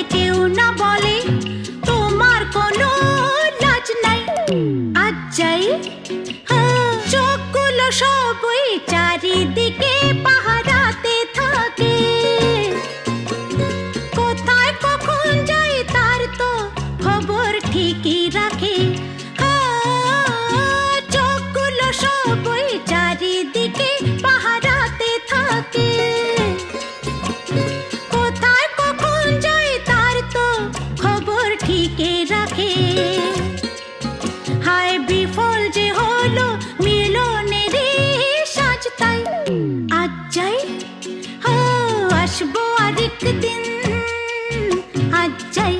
যাতে কেউ না বলে, তোমার কোনো লাজ নাই। আজ যাই হ্যাঁ, চোখগুলো সবই চারিদিকে পাহারাতে থাকে। কোথায় কখন যায় তার তো খবর ঠিকই রাখে। থাকে হায় বিফল যে হলো মিলনে রে সাজ তাই। আজ যাই হ্যাঁ, আসব আরেক দিন আজ যাই